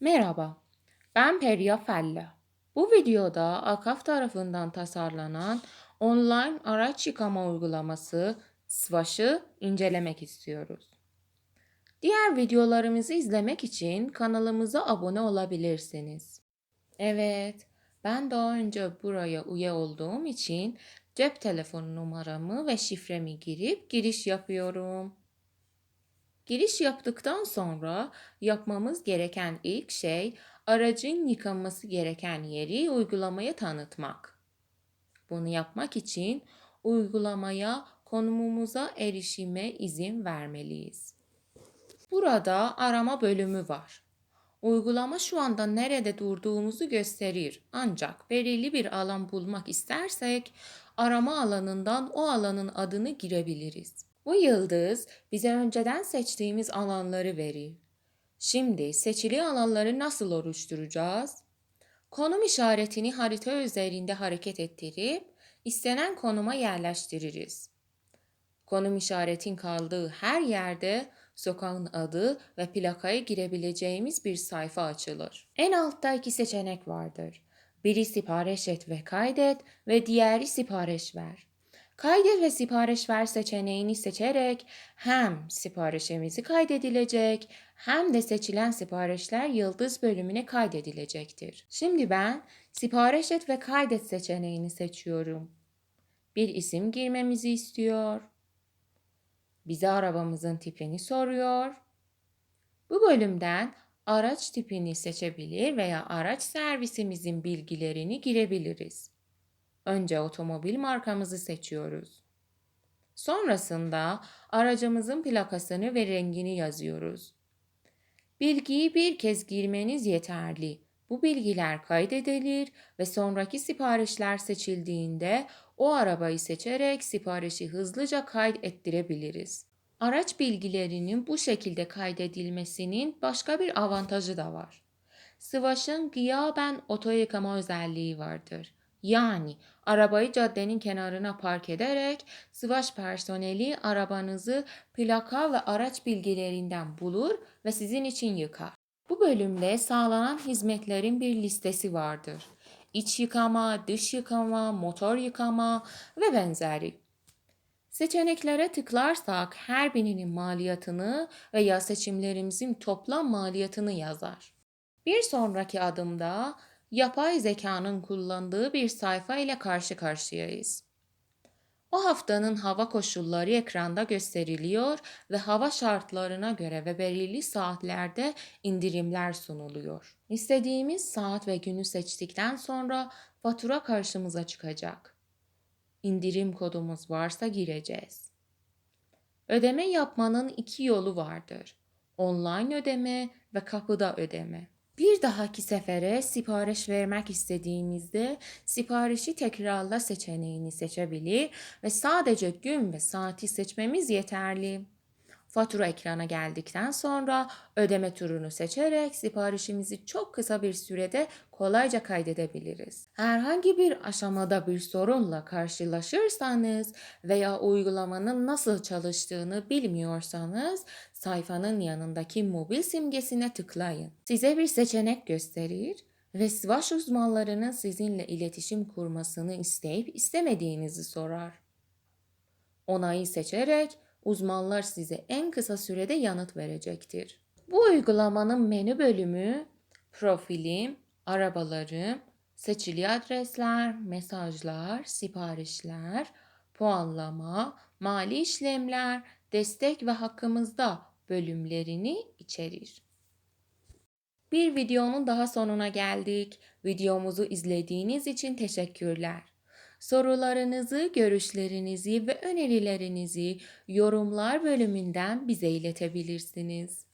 Merhaba, ben Periya Fella. Bu videoda Akaf tarafından tasarlanan online araç yıkama uygulaması Swash'ı incelemek istiyoruz. Diğer videolarımızı izlemek için kanalımıza abone olabilirsiniz. Evet, ben daha önce buraya üye olduğum için cep telefonu numaramı ve şifremi girip giriş yapıyorum. Giriş yaptıktan sonra yapmamız gereken ilk şey aracın yıkanması gereken yeri uygulamaya tanıtmak. Bunu yapmak için uygulamaya konumumuza erişime izin vermeliyiz. Burada arama bölümü var. Uygulama şu anda nerede durduğumuzu gösterir. Ancak belirli bir alan bulmak istersek arama alanından o alanın adını girebiliriz. Bu yıldız bize önceden seçtiğimiz alanları verir. Şimdi seçili alanları nasıl oluşturacağız? Konum işaretini harita üzerinde hareket ettirip istenen konuma yerleştiririz. Konum işaretin kaldığı her yerde sokağın adı ve plakaya girebileceğimiz bir sayfa açılır. En altta iki seçenek vardır. Biri sipariş et ve kaydet ve diğeri sipariş ver. Kaydet ve sipariş ver seçeneğini seçerek hem siparişimizi kaydedilecek hem de seçilen siparişler yıldız bölümüne kaydedilecektir. Şimdi ben sipariş et ve kaydet seçeneğini seçiyorum. Bir isim girmemizi istiyor. Bize arabamızın tipini soruyor. Bu bölümden araç tipini seçebilir veya araç servisimizin bilgilerini girebiliriz. Önce otomobil markamızı seçiyoruz. Sonrasında aracımızın plakasını ve rengini yazıyoruz. Bilgiyi bir kez girmeniz yeterli. Bu bilgiler kaydedilir ve sonraki siparişler seçildiğinde o arabayı seçerek siparişi hızlıca kaydettirebiliriz. Araç bilgilerinin bu şekilde kaydedilmesinin başka bir avantajı da var. Sıvaş'ın gıyaben oto yıkama özelliği vardır. Yani arabayı caddenin kenarına park ederek Sıvaş personeli arabanızı plaka ve araç bilgilerinden bulur ve sizin için yıkar. Bu bölümde sağlanan hizmetlerin bir listesi vardır. İç yıkama, dış yıkama, motor yıkama ve benzeri. Seçeneklere tıklarsak her birinin maliyetini veya seçimlerimizin toplam maliyetini yazar. Bir sonraki adımda yapay zekanın kullandığı bir sayfa ile karşı karşıyayız. O haftanın hava koşulları ekranda gösteriliyor ve hava şartlarına göre ve belirli saatlerde indirimler sunuluyor. İstediğimiz saat ve günü seçtikten sonra fatura karşımıza çıkacak. İndirim kodumuz varsa gireceğiz. Ödeme yapmanın iki yolu vardır. Online ödeme ve kapıda ödeme. Bir dahaki sefere sipariş vermek istediğinizde siparişi tekrarla seçeneğini seçebilir ve sadece gün ve saati seçmemiz yeterli. Fatura ekrana geldikten sonra ödeme turunu seçerek siparişimizi çok kısa bir sürede kolayca kaydedebiliriz. Herhangi bir aşamada bir sorunla karşılaşırsanız veya uygulamanın nasıl çalıştığını bilmiyorsanız sayfanın yanındaki mobil simgesine tıklayın. Size bir seçenek gösterir ve Swash uzmanlarının sizinle iletişim kurmasını isteyip istemediğinizi sorar. Onayı seçerek uzmanlar size en kısa sürede yanıt verecektir. Bu uygulamanın menü bölümü profilim, arabalarım, seçili adresler, mesajlar, siparişler, puanlama, mali işlemler, destek ve hakkımızda bölümlerini içerir. Bir videonun daha sonuna geldik. Videomuzu izlediğiniz için teşekkürler. Sorularınızı, görüşlerinizi ve önerilerinizi yorumlar bölümünden bize iletebilirsiniz.